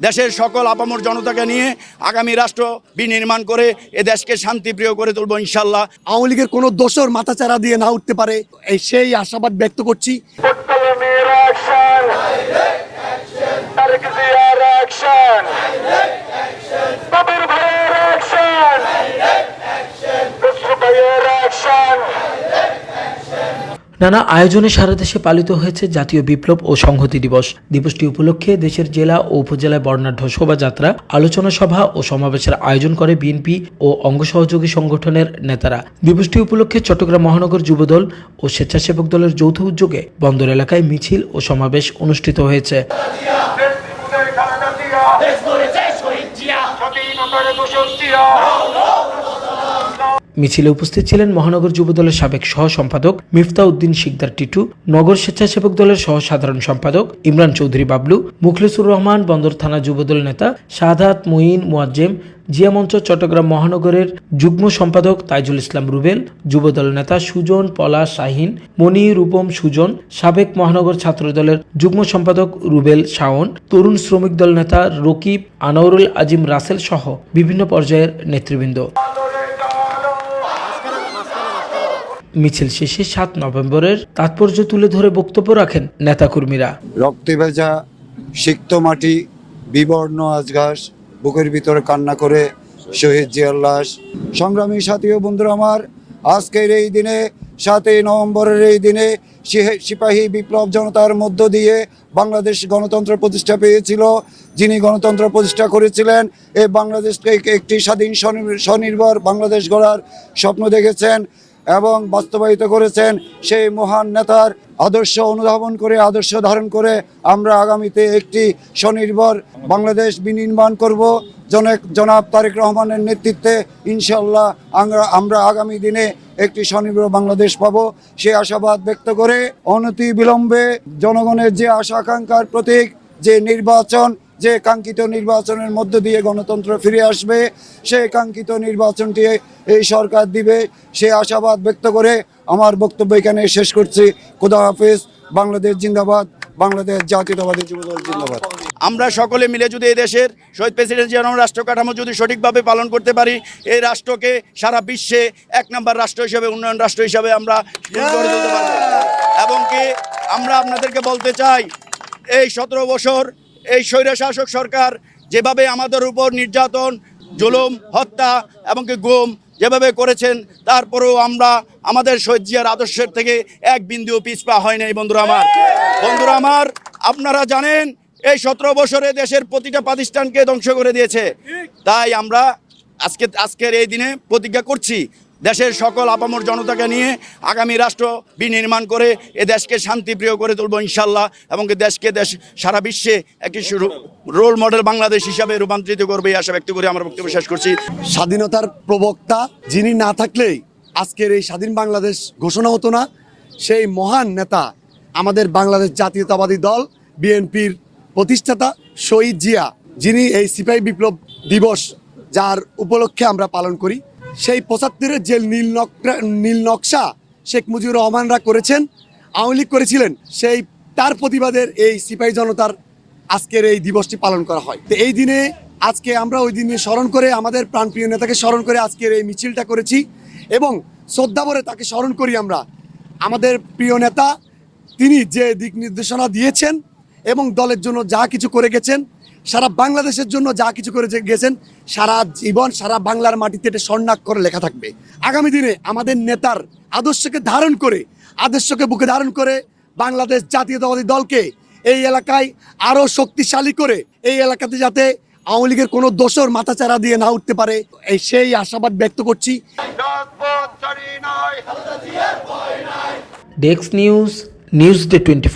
দেশের সকল আপামর জনতাকে নিয়ে আগামী রাষ্ট্র বিনির্মাণ করে এ দেশকে শান্তিপ্রিয় করে তুলব ইনশাল্লাহ আওয়ামী লীগের কোনো দোষর মাথাচাড়া দিয়ে না উঠতে পারে এই সেই আশাবাদ ব্যক্ত করছি। Action! নানা আয়োজনে সারা দেশে পালিত হয়েছে জাতীয় বিপ্লব ও সংহতি দিবস। দিবসটি উপলক্ষে দেশের জেলা ও উপজেলায় বর্ণাঢ্য শোভাযাত্রা আলোচনা সভা ও সমাবেশের আয়োজন করে বিএনপি ও অঙ্গ সহযোগী সংগঠনের নেতারা। দিবসটি উপলক্ষে চট্টগ্রাম মহানগর যুবদল ও স্বেচ্ছাসেবক দলের যৌথ উদ্যোগে বন্দর এলাকায় মিছিল ও সমাবেশ অনুষ্ঠিত হয়েছে। জিয়া। মিছিলে উপস্থিত ছিলেন মহানগর যুবদলের সাবেক সহ সম্পাদক মিফতা উদ্দিন শিকদার টিটু, নগর স্বেচ্ছাসেবক দলের সহ সাধারণ সম্পাদক ইমরান চৌধুরী বাবলু, মুখলিসুর রহমান, বন্দর থানা যুবদল নেতা শাহাদাত মুইন মুয়াজ্জেম, জিয়া মঞ্চ চট্টগ্রাম মহানগরের যুগ্ম সম্পাদক তাইজুল ইসলাম রুবেল, যুবদল নেতা সুজন পলা শাহিন মনি রূপম সুজন, সাবেক মহানগর ছাত্রদলের যুগ্ম সম্পাদক রুবেল শাওন, তরুণ শ্রমিক দল নেতা রকিব, আনোয়ারুল আজিম রাসেল সহ বিভিন্ন পর্যায়ের নেতৃবৃন্দ। মিছিল শেষে সাত নভেম্বরের তাৎপর্য তুলে ধরে বক্তব্য রাখেন নেতাকর্মীরা। রক্তে ভেজা সিক্ত মাটি, বিবর্ণ আজঘাস বুকের ভিতরে কান্না করে শহীদ জিয়ার লাশ। সংগ্রামী সাথী ও বন্ধুরা আমার, আজকের এই দিনে, সাতই নভেম্বরের এই দিনে সিপাহী বিপ্লব জনতার মধ্য দিয়ে বাংলাদেশ গণতন্ত্র প্রতিষ্ঠা পেয়েছিল। যিনি গণতন্ত্র প্রতিষ্ঠা করেছিলেন এই বাংলাদেশকে এক- একটি স্বাধীন স্বনির্ভর বাংলাদেশ গড়ার স্বপ্ন দেখেছেন। এবং বাস্তবায়িত করেছেন সেই মহান নেতার আদর্শ অনুধাবন করে, আদর্শ ধারণ করে আমরা আগামীতে একটি স্বনির্ভর বাংলাদেশ বিনির্মাণ করব। জনক, জনাব তারেক রহমানের নেতৃত্বে ইনশাল্লাহ আমরা আমরা আগামী দিনে একটি স্বনির্ভর বাংলাদেশ পাবো। সে আশাবাদ ব্যক্ত করে অনতি বিলম্বে জনগণের যে আশা আকাঙ্ক্ষার প্রতীক, যে নির্বাচন যে কাঙ্ক্ষিত নির্বাচনের মধ্য দিয়ে গণতন্ত্র ফিরে আসবে, সে কাঙ্ক্ষিত নির্বাচনটি এই সরকার দিবে। সে আশাবাদ ব্যক্ত করে আমার বক্তব্য এখানে শেষ করছি। খুদা হাফেজ। বাংলাদেশ জিন্দাবাদ। বাংলাদেশ জাতীয়তাবাদী যুবদল জিন্দাবাদ। আমরা সকলে মিলে যদি এই দেশের শহীদ প্রেসিডেন্ট রহমান রাষ্ট্র কাঠামো যদি সঠিকভাবে পালন করতে পারি, এই রাষ্ট্রকে সারা বিশ্বে এক নম্বর রাষ্ট্র হিসেবে, উন্নয়ন রাষ্ট্র হিসেবে আমরা এবং কি আমরা আপনাদেরকে বলতে চাই, এই সতেরো বছর এই স্বৈরশাসক সরকার যেভাবে আমাদের উপর নির্যাতন, জুলুম, হত্যা এবং কি গুম যেভাবে করেছেন, তারপরেও আমরা আমাদের শহীদ আদর্শের থেকে এক বিন্দুও পিছপা হয় নাই, বন্ধুরা আমার। বন্ধুরা আমার, আপনারা জানেন, এই সতেরো বছরে দেশের প্রতিটা প্রতিষ্ঠানকে ধ্বংস করে দিয়েছে। তাই আমরা আজকে আজকের এই দিনে প্রতিজ্ঞা করছি দেশের সকল আপামর জনতাকে নিয়ে আগামী রাষ্ট্র বিনির্মাণ করে এ দেশকে শান্তিপ্রিয় করে তুলব ইনশাল্লাহ এবং দেশকে দেশ সারা বিশ্বে একটি রোল মডেল বাংলাদেশ হিসাবে রূপান্তরিত করবে এই আশা ব্যক্ত করে আমার বক্তব্য শেষ করছি। স্বাধীনতার প্রবক্তা যিনি না থাকলেই আজকের এই স্বাধীন বাংলাদেশ ঘোষণা হতো না, সেই মহান নেতা আমাদের বাংলাদেশ জাতীয়তাবাদী দল, বিএনপির প্রতিষ্ঠাতা শহীদ জিয়া, যিনি এই সিপাহী বিপ্লব দিবস যার উপলক্ষে আমরা পালন করি। সেই পঁচাত্তরের যে নীল নীল নকশা শেখ মুজিবুর রহমানরা করেছেন, আওয়ামী লীগ করেছিলেন, সেই তার প্রতিবাদের এই সিপাহী জনতার আজকের এই দিবসটি পালন করা হয়। তো এই দিনে আজকে আমরা ওই দিনে স্মরণ করে আমাদের প্রাণপ্রিয় নেতাকে স্মরণ করে আজকের এই মিছিলটা করেছি এবং শ্রদ্ধাভরে তাকে স্মরণ করি আমরা। আমাদের প্রিয় নেতা, তিনি যে দিক নির্দেশনা দিয়েছেন এবং দলের জন্য যা কিছু করে গেছেন সারা বাংলাদেশের জন্য যা কিছু করে গেছেন সারা জীবন সারা বাংলার মাটিতে এটা স্বর্ণাক্ষরে লেখা থাকবে। আগামী দিনে আমাদের নেতার আদর্শকে ধারণ করে আদর্শকে বুকে ধারণ করে বাংলাদেশ জাতীয়তাবাদী দলকে এই এলাকায় আরও শক্তিশালী করে এই এলাকাতে যাতে আওয়ামী লীগের কোনো দোষর মাথাচাড়া দিয়ে না উঠতে পারে এই সেই আশাবাদ ব্যক্ত করছি। Desk news news day twenty